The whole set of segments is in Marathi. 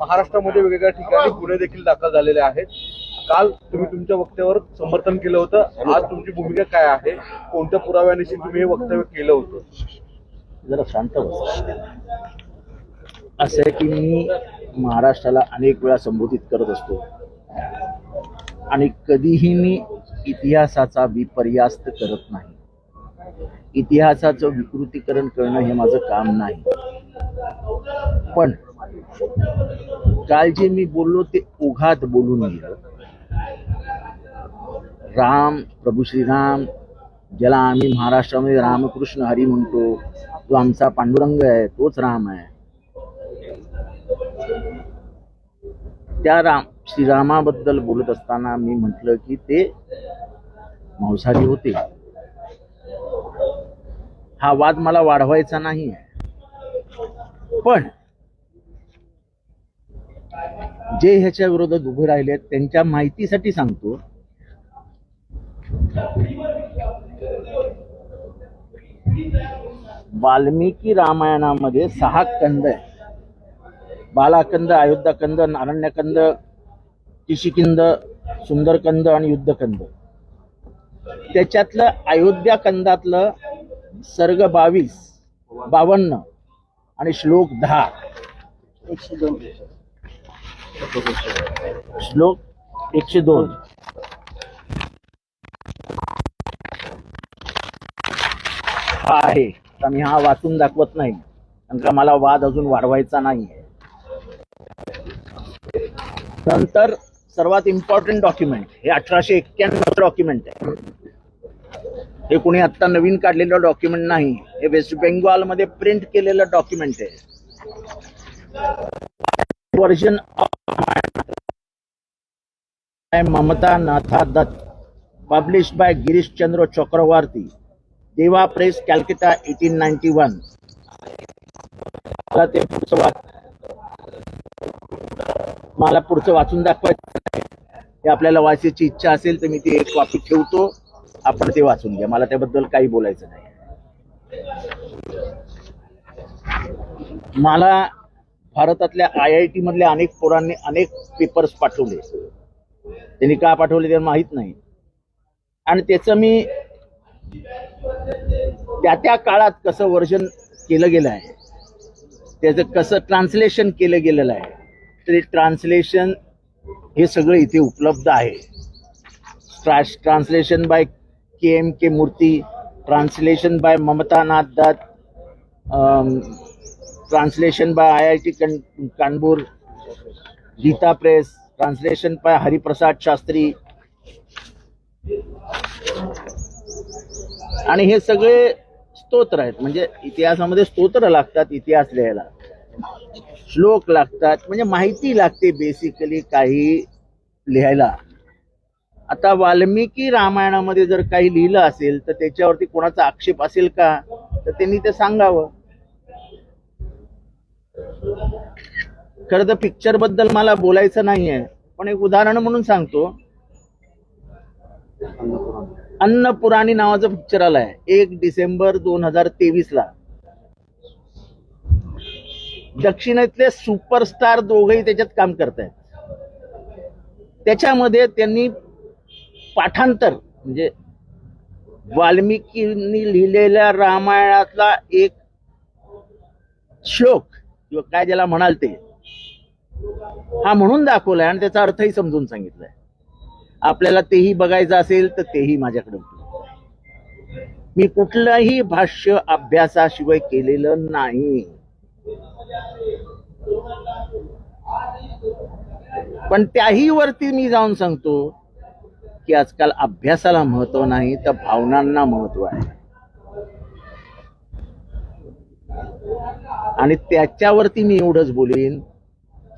महाराष्ट्रामध्ये वेगवेगळ्या ठिकाणी गुन्हे देखील दाखल झालेले आहेत. काल तुम्ही तुमच्या वक्तव्यावर समर्थन केलं होतं. आज तुमची भूमिका काय आहे? कोणत्या पुराव्यानिशी तुम्ही हे वक्तव्य केलं होतं? जरा शांत बस. असं आहे की मी महाराष्ट्राला अनेक वेळा संबोधित करत असतो. आणि कधीही मी इतिहासाचा विपर्यास्त करत नाही. इतिहासाचं विकृतीकरण करणं हे माझं काम नाही. पण काल जे मी बोललो ते उघात बोलून गेलं. राम प्रभू श्रीराम ज्याला आम्ही महाराष्ट्रामध्ये रामकृष्ण हरी म्हणतो जो आमचा पांडुरंग आहे तोच राम आहे. त्या राम श्रीरामाबद्दल बोलत असताना मी म्हटलं की ते मांसाहारी होते. हा वाद मला वाढवायचा नाही पण जे ह्याच्या विरोधात उभे राहिले आहेत, त्यांच्या माहितीसाठी सांगतो. वाल्मिकी रामायणामध्ये सहा कंद आहे बालाकंद अयोध्याकंद नारण्यकंद किशिकिंद सुंदरकंद आणि युद्धकंद. त्याच्यातलं अयोध्या कंदातलं सर्ग बावीस बावन्न आणि श्लोक दहा. एकशे दोन. श्लोक एकशे दोन. हा आहे. तर मी हा वाचून दाखवत नाही. कारण का मला वाद अजून वाढवायचा नाही. नंतर सर्वात इम्पॉर्टंट डॉक्युमेंट हे अठराशे एक्क्याण्णव डॉक्युमेंट आहे. हे कुणी आता नवीन काढलेलं डॉक्युमेंट नाही. हे वेस्ट बेंगॉलमध्ये प्रिंट केलेलं डॉक्युमेंट आहे. Version of Natha Dutt publish by Girish Chandra Chakravarti Deva press Calcutta eighteen ninety one मला ते पुढचं वाच मला पुढचं वाचून दाखवायचं ते आपल्याला वाचायची इच्छा असेल तर मी ती एक कॉपी ठेवतो. आपण ते वाचून घ्या. मला त्याबद्दल काही बोलायचं नाही. मला भारतातल्या आय आय टी मधल्या अनेक पोरांनी अनेक पेपर्स पाठवले. त्यांनी का पाठवले ते माहीत नाही. आणि त्याचं मी त्या त्या काळात कसं वर्जन केलं गेलं आहे त्याचं कसं ट्रान्सलेशन केलं गेलेलं आहे तर ट्रान्सलेशन हे सगळं इथे उपलब्ध आहे. Translation by K M K Murthy translation by Mamata Nath Dutt translation by I I T Kanpur Gita press translation by Hariprasad Shastri. आणि हे सगळे स्तोत्र आहेत. म्हणजे इतिहासामध्ये स्तोत्र लागतात इतिहास लिहायला. श्लोक लागतात म्हणजे माहिती लागते बेसिकली काही लिहायला. आता वाल्मिकी रामायणामध्ये जर काही लिहिलं असेल तर त्याच्यावरती कोणाचा आक्षेप असेल का? तर त्यांनी ते सांगावं. खरं तर पिक्चरबद्दल मला बोलायचं नाहीये. पण एक उदाहरण म्हणून सांगतो. अन्नपुराणी नावाचं पिक्चर आलाय. एक डिसेंबर दोन हजार तेवीस ला दक्षिणेतले सुपरस्टार दोघेही त्याच्यात काम करत आहेत त्याच्यामध्ये त्यांनी पाठांतर म्हणजे वाल्मिकींनी लिहिलेल्या रामायणातला एक श्लोक किंवा काय ज्याला म्हणाल ते हा म्हणून दाखवलाय आणि त्याचा अर्थही समजून सांगितलाय. आपल्याला तेही बघायचं असेल तर तेही माझ्याकडे मी कुठलंही भाष्य अभ्यासाशिवाय केलेलं नाही. पण त्याही वरती मी जाऊन सांगतो की आजकाल अभ्यासाला महत्त्व नाही तर भावनांना महत्त्व आहे. आणि त्याच्यावरती मी एवढंच बोलेन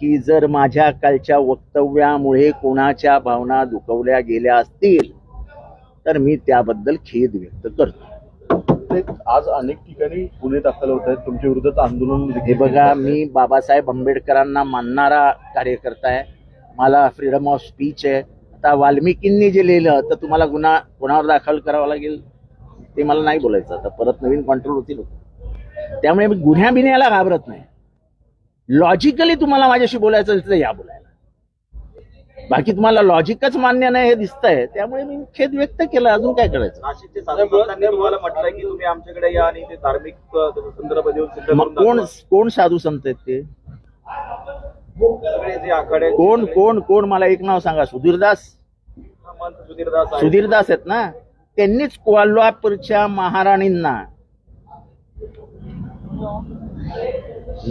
की जर माझ्या कालच्या वक्तव्यामुळे कोणाच्या भावना दुखवल्या गेल्या असतील तर मी त्याबद्दल खेद व्यक्त करतो. आज अनेक ठिकाणी गुन्हे दाखल होत आहेत. तुमच्या विरोधात आंदोलन हे बघा मी बाबासाहेब आंबेडकरांना मानणारा कार्यकर्ता आहे. मला फ्रीडम ऑफ स्पीच आहे. आता वाल्मिकींनी जे लिहिलं तर तुम्हाला गुन्हा गुन्ह्यावर दाखल करावा लागेल? ते मला नाही बोलायचं. आता परत नवीन कंट्रोल होतील. त्यामुळे मी गुन्ह्या बिन्ह्याला घाबरत नाही. लॉजिकली तुम्हाला माझ्याशी बोलायचं असेल तर या बोलायला. बाकी तुम्हाला लॉजिकच मान्य नाही हे दिसतंय. त्यामुळे मी खेद व्यक्त केला. अजून काय करायचं? नाशिकचे साधुसंतांनी तुम्हाला म्हटलंय की तुम्ही आमच्याकडे या आणि ते धार्मिक संदर्भ देऊन कोण. कोण साधू संत आहेत ते? कोण कोण कोण? मला एक नाव सांगा. सुधीरदास. सुधीरदास आहेत. सुधीरदास आहेत ना? त्यांनीच कोल्हापूरच्या महाराणींना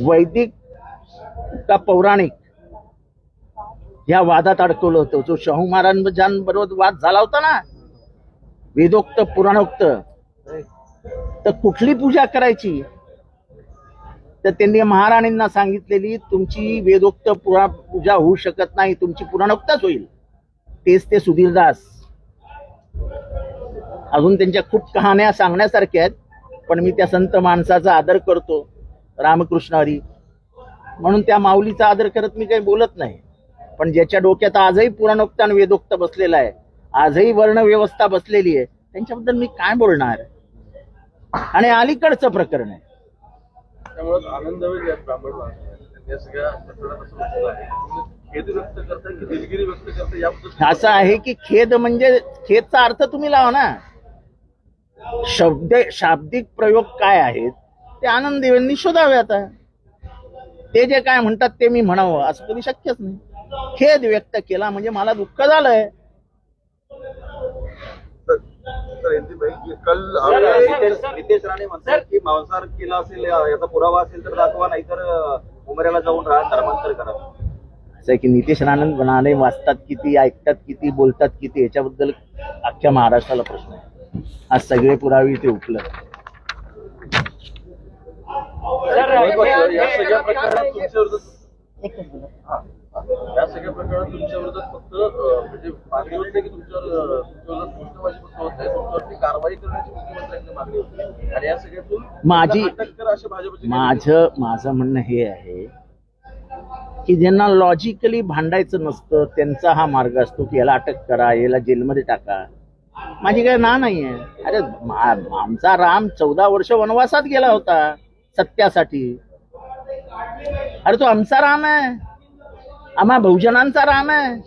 वैदिक का पौराणिक? या वादात अडकवलं होतं. जो शाहू महाराजांबरोबर वाद झाला होता ना वेदोक्त पुराणोक्त तर कुठली पूजा करायची? तर त्यांनी महाराणींना सांगितलेली तुमची वेदोक्त पुरा पूजा होऊ शकत नाही तुमची पुराणोक्तच होईल. तेच ते सुधीरदास अजून त्यांच्या खूप कहाण्या सांगण्यासारख्या आहेत पण मी त्या संत माणसाचा आदर करतो. रामकृष्ण हरी. म्हणून त्या माऊलीचा आदर करत मी काही बोलत नाही. पण ज्याच्या डोक्यात आजही पुराणोक्त आणि वेदोक्त बसलेला आहे आजही वर्ण व्यवस्था बसलेली आहे त्यांच्याबद्दल मी काय बोलणार? आणि अलीकडचं प्रकरण आहे. त्यामुळे आनंद ब्राह्मण असं आहे की खेद म्हणजे खेदचा अर्थ तुम्ही लावा ना. शब्द शाब्दिक प्रयोग काय आहेत ते आनंद देवांनी शोधावे आता. ते जे काय म्हणतात ते मी म्हणावं असं कधी शक्यच नाही. खेद व्यक्त केला म्हणजे मला दुःख झालंय. कल नितेश राणे म्हणतात की मांसाहार केला असेल या- याचा पुरावा असेल तर दाखवा नाहीतर उमऱ्याला जाऊन राहा धर्मांतर करा. असं आहे की नितेश राणन राणे वाचतात किती ऐकतात किती बोलतात किती याच्याबद्दल अख्ख्या महाराष्ट्राला प्रश्न आहे. आज सगळे पुरावे इथे उपलब्ध. महत्वाचं, या सगळ्या प्रकरणात तुमच्या विरोधात. या सगळ्या प्रकरणात तुमच्या विरोधात फक्त अं, म्हणजे मागणी होत नाही की तुमच्यावर अं, तुमच्या विरोधात घोषणाबाजी फक्त होत नाही तुमच्यावरती कारवाई करण्याची मुख्यमंत्र्यांची मागणी होती. आणि या सगळ्यातून माझी- भाजपची माझं माझं म्हणणं हे आहे की ज्यांना लॉजिकली भांडायचं नसतं त्यांचा हा मार्ग असतो की याला अटक करा याला जेलमध्ये टाका. माझी काय ना नाही आहे अरे आमचा राम चौदा वर्ष वनवासात गेला होता. सत्यासाठी. अरे तो आमचा राम आहे. आम्हा बहुजनांचा राम आहे.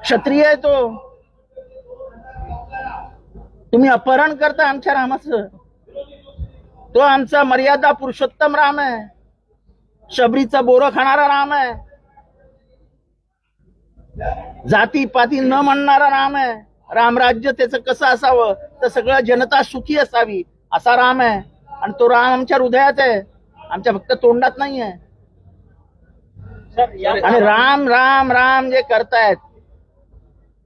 क्षत्रिय आहे तो. तुम्ही अपहरण करता आमच्या रामाचं. तो आमचा मर्यादा पुरुषोत्तम राम आहे. शबरीचा बोर खाणारा राम आहे. जाती पाती न म्हणणारा राम आहे. रामराज्य त्याचं कसं असावं? तर सगळं जनता सुखी असावी असा राम आहे. आणि तो राम आमच्या हृदयात आहे. आमच्या फक्त तोंडात नाही आहे आणि राम राम राम जे करतायत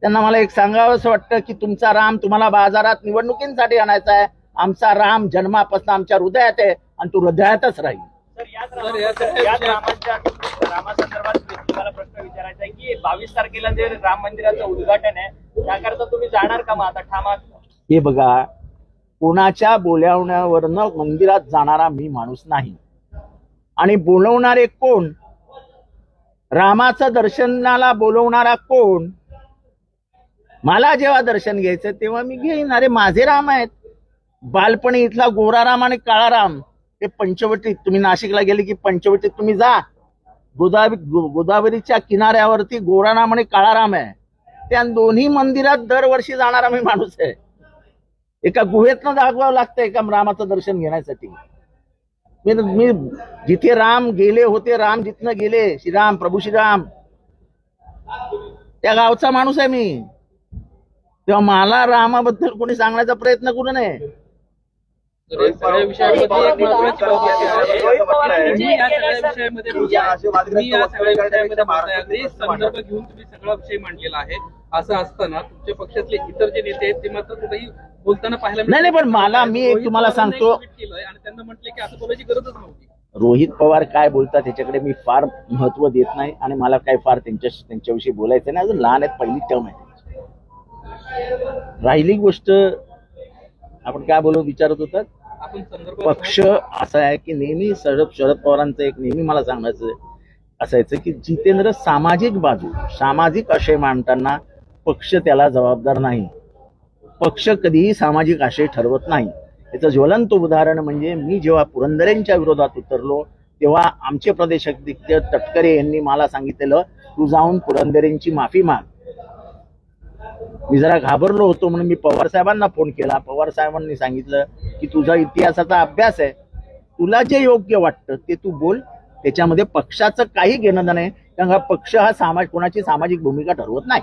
त्यांना मला एक सांगावंसं वाटतं की तुमचा राम तुम्हाला बाजारात निवडणुकींसाठी आणायचा आहे. आमचा राम जन्मापासून आमच्या हृदयात आहे आणि तो हृदयातच राहील. रामासंदर्भात तुम्हाला प्रश्न विचारायचा आहे की बावीस तारखेला जे राम मंदिराचं उद्घाटन आहे त्याकरता तुम्ही जाणार का मग आता ठामात हे बघा कोणाच्या बोलावण्यावरनं मंदिरात जाणारा मी माणूस नाही. आणि बोलवणारे कोण? रामाचं दर्शनाला बोलवणारा कोण? मला जेव्हा दर्शन घ्यायचं तेव्हा मी घेईन. अरे माझे राम आहेत. बालपणी इथला गोरा राम आणि काळाराम. हे पंचवटीत तुम्ही नाशिकला गेले की पंचवटीत तुम्ही जा. गोदावरी गोदावरीच्या किनाऱ्यावरती गोराराम आणि काळाराम आहे. त्या दोन्ही मंदिरात दरवर्षी जाणारा मी माणूस आहे. एका गुहेतनं दाखवावं लागतं एका रामाचं दर्शन घेण्यासाठी. मी मी जिथे राम गेले होते राम जिथनं गेले श्रीराम प्रभू श्रीराम त्या गावचा माणूस आहे मी. तेव्हा मला रामाबद्दल कोणी सांगण्याचा प्रयत्न करू नये. संदर्भ. घेऊन तुम्ही सगळा विषय मांडलेला आहे. असं असताना तुमच्या पक्षातले इतर जे नेते आहेत ते मात्र कुठेही बोलताना पाहायला नाही, नाही, पण मला- मी एक तुम्हाला सांगतो. आणि त्यांना म्हटले की असं बोलायची गरजच नव्हती रोहित पवार काय बोलतात त्याच्याकडे मी फार महत्त्व देत नाही आणि मला काय फार त्यांच्या त्यांच्याविषयी बोलायचं नाही अजून लहान आहेत पहिली टर्म आहे. राहिली गोष्ट आपण काय बोलू विचारत होतात संदर्भ पक्ष असा आहे की नेहमी शरद शरद पवारांचं एक नेहमी मला सांगायचं असायचं की जितेंद्र सामाजिक बाजू सामाजिक आशय मांडताना पक्ष त्याला जबाबदार नाही. पक्ष कधीही सामाजिक आशय ठरवत नाही. याचं ज्वलंत उदाहरण म्हणजे मी जेव्हा पुरंदरेंच्या विरोधात उतरलो तेव्हा आमचे प्रदेशाध्यक्ष तटकरे यांनी मला सांगितलेलं तू जाऊन पुरंदरेंची माफी माग. मी जरा घाबरलो होतो म्हणून मी पवार साहेबांना फोन केला. पवार साहेबांनी सांगितलं की तुझा इतिहासाचा अभ्यास आहे. तुला जे योग्य वाटतं ते तू बोल. त्याच्यामध्ये पक्षाचं काही घेणं नाही. कारण हा पक्ष हा सामाज कोणाची सामाजिक भूमिका ठरवत नाही.